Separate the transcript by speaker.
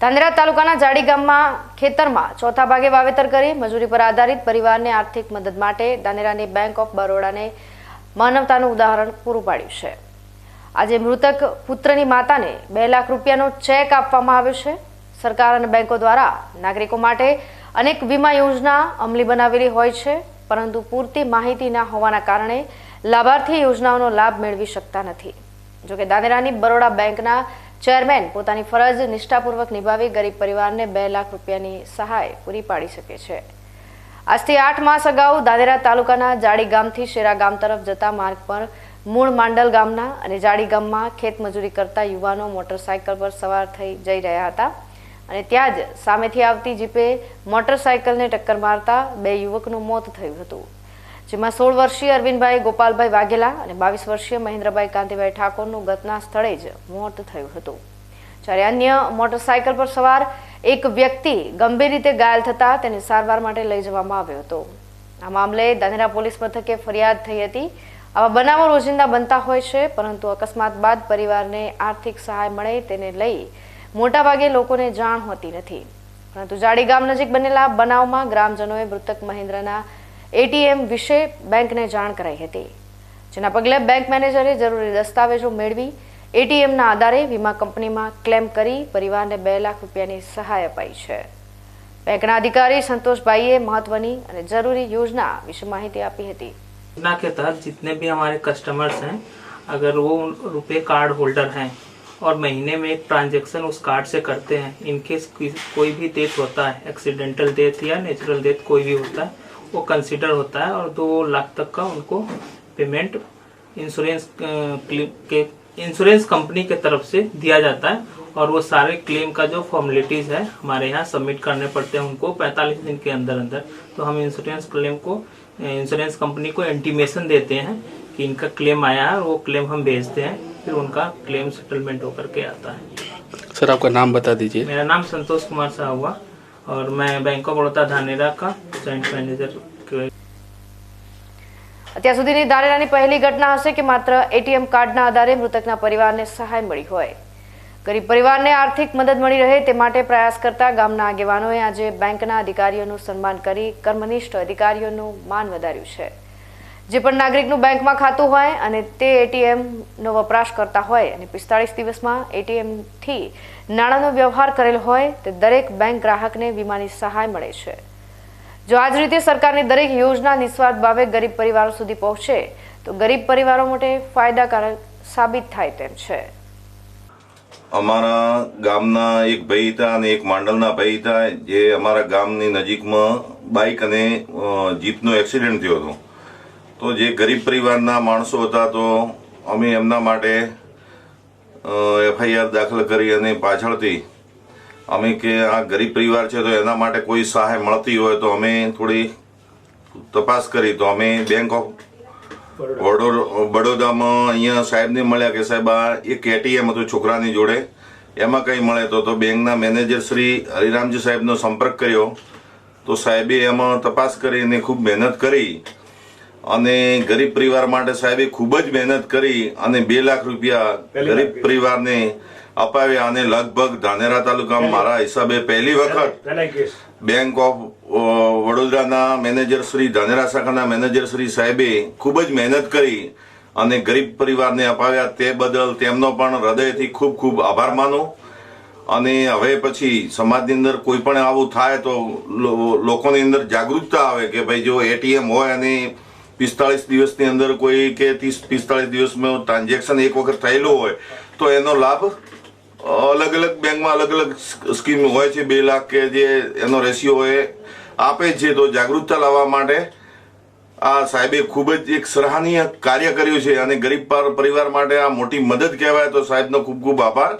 Speaker 1: ધાનેરા તાલુકાના જાડી ગામમાં ખેતરમાં ચોથા ભાગે વાવેતર કરી મજૂરી પર આધારિત પરિવારને આર્થિક મદદ માટે ધાનેરાની બેંક ઓફ બરોડાને માનવતાનું ઉદાહરણ પૂરું પાડ્યું છે. આજે મૃતક પુત્રની માતાને બે લાખ રૂપિયાનો ચેક આપવામાં આવ્યો છે. સરકાર અને બેંકો દ્વારા નાગરિકો માટે અનેક વીમા યોજના અમલી બનાવેલી હોય છે, પરંતુ પૂરતી માહિતી ના હોવાના કારણે લાભાર્થી યોજનાઓનો લાભ મેળવી શકતા નથી. જોકે દાનેરાની બરોડા બેંકના ચેરમેન પોતાની ફરજ નિષ્ઠાપૂર્વક નિભાવી ગરીબ પરિવારને બે લાખ રૂપિયાની સહાય પૂરી પાડી શકે છે. આજથી આઠ માસ અગાઉ દાદેરા તાલુકાના જાડી ગામથી શેરા ગામ તરફ જતા માર્ગ પર મૂળ માંડલ ગામના અને જાડી ગામમાં ખેતમજૂરી કરતા યુવાનો મોટરસાયકલ પર સવાર થઈ જઈ રહ્યા હતા. અને ત્યાં જ સામેથી આવતી જીપે મોટરસાયકલને ટક્કર મારતા બે યુવકનું મોત થયું હતું. જેમાં સોળ વર્ષીય અરવિંદભાઈ, ગોપાલભાઈ વાઘેલા અને બાવીસ વર્ષીય મહેન્દ્રભાઈ કાંતિભાઈ ઠાકોરનું ઘટના સ્થળે જ મોત થયું હતું. જ્યારે અન્ય મોટરસાયકલ પર સવાર એક વ્યક્તિ ગંભીર રીતે ઘાયલ થતા તેને સારવાર માટે લઈ જવામાં આવ્યો હતો. આ મામલે ધાનેરા પોલીસ મથકે ફરિયાદ થઈ હતી. આવા બનાવો રોજિંદા બનતા હોય છે, પરંતુ અકસ્માત બાદ પરિવારને આર્થિક સહાય મળે તેને લઈ મોટાભાગે લોકોને જાણ હોતી નથી. પરંતુ જાડી ગામ નજીક બનેલા બનાવમાં ગ્રામજનોએ મૃતક મહેન્દ્રના એટીએમ વિશે બેંકને જાણ કરાઈ હતી જેના પગલે બેંક મેનેજરે જરૂરી દસ્તાવેજો મેળવી એટીએમના આધારે વીમા કંપનીમાં ક્લેમ કરી પરિવારને બે લાખ રૂપિયાની સહાય અપાઈ છે બેંકના અધિકારી સંતોષભાઈએ મહત્વની અને જરૂરી યોજના વિશે માહિતી આપી હતી
Speaker 2: योजना के तहत जितने भी हमारे कस्टमर्स हैं अगर वो रुपए कार्ड होल्डर हैं और महीने में एक ट्रांजैक्शन उस कार्ड से करते हैं इनकेस कोई भी डेथ होता है एक्सीडेंटल डेथ या नेचुरल डेथ कोई भी होता है वो कंसिडर होता है और दो लाख तक का उनको पेमेंट इंश्योरेंस के इंश्योरेंस कंपनी के तरफ़ से दिया जाता है और वो सारे क्लेम का जो फॉर्मेलिटीज है हमारे यहाँ सबमिट करने पड़ते हैं उनको 45 दिन के अंदर अंदर। तो हम इंश्योरेंस क्लेम को इंश्योरेंस कंपनी को इंटीमेशन देते हैं कि इनका क्लेम आया है और वो क्लेम हम भेजते हैं फिर उनका क्लेम सेटलमेंट होकर के आता है।
Speaker 3: सर आपका नाम बता दीजिए।
Speaker 2: मेरा नाम संतोष कुमार साह हुआ। और मैं बैंक ऑफ बड़ौदा धानेरा का जॉइंट मैनेजर के
Speaker 1: અત્યાર સુધીની દારેરાની પહેલી ઘટના હશે કે માત્ર એટીએમ કાર્ડના આધારે મૃતકના પરિવારને સહાય મળી હોય ગરીબ પરિવારને આર્થિક મદદ મળી રહે તે માટે પ્રયાસ કરતા ગામના આગેવાનોએ આજે બેંકના અધિકારીઓનું સન્માન કરી કર્મનિષ્ઠ અધિકારીઓનું માન વધાર્યું છે જે પણ નાગરિકનું બેંકમાં ખાતું હોય અને તે એટીએમનો વપરાશ કરતા હોય અને પિસ્તાળીસ દિવસમાં એટીએમથી નાણાંનો વ્યવહાર કરેલ હોય, તે દરેક બેંક ગ્રાહકને વીમાની સહાય મળે છે. જો આ જ રીતે સરકારની દરેક યોજના નિસ્વાર્થ ભાવે ગરીબ પરિવારો સુધી પહોંચે, તો ગરીબ પરિવારો માટે ફાયદાકારક સાબિત થાય તેમ છે.
Speaker 4: અમારા ગામના એક ભાઈ હતા અને એક માંડલના ભાઈ હતા, જે અમારા ગામની નજીકમાં બાઇક અને જીપનો એક્સિડન્ટ થયો હતો. તો જે ગરીબ પરિવારના માણસો હતા, તો અમે એમના માટે એફઆઈઆર દાખલ કરી અને પાછળથી અમે કે આ ગરીબ પરિવાર છે, તો એના માટે કોઈ સહાય મળતી હોય તો અમે થોડી તપાસ કરી. તો અમે બેંક ઓફ બડોદામાં અહીંયા સાહેબને મળ્યા કે સાહેબ, આ એક એટીએમ હતું છોકરાની જોડે. એમાં કંઈ મળે તો તો બેંકના મેનેજર શ્રી હરિરામજી સાહેબનો સંપર્ક કર્યો. તો સાહેબે એમાં તપાસ કરીને ખૂબ મહેનત કરી. અને ગરીબ પરિવાર માટે સાહેબે ખૂબ જ મહેનત કરી અને બે લાખ રૂપિયા ગરીબ પરિવારને અપાવ્યા અને લગભગ ધાનેરા તાલુકામાં મારા હિસાબે પહેલી વખત બેંક ઓફ વડોદરાના મેનેજર શ્રી ધાનેરા શાખાના મેનેજર શ્રી સાહેબે ખૂબ જ મહેનત કરી અને ગરીબ પરિવારને અપાવ્યા તે બદલ તેમનો પણ હૃદયથી ખૂબ ખૂબ આભાર માનો. અને હવે પછી સમાજની અંદર કોઈ પણ આવું થાય તો લોકોની અંદર જાગૃતતા આવે કે ભાઈ જો એટીએમ હોય અને પિસ્તાળીસ દિવસની અંદર કોઈ કે ત્રીસ પિસ્તાળીસ દિવસમાં ટ્રાન્ઝેક્શન એક વખત થયેલું હોય, તો એનો લાભ અલગ અલગ બેંકમાં અલગ અલગ સ્કીમ હોય છે, બે લાખ કે જે એનો રેશિયો હોય આપે છે, તો જાગૃતતા લાવવા માટે આ સાહેબે ખૂબ જ એક સરાહનીય કાર્ય કર્યું છે અને ગરીબ પર- પરિવાર માટે આ મોટી મદદ કહેવાય, તો સાહેબનો ખૂબ ખૂબ આભાર.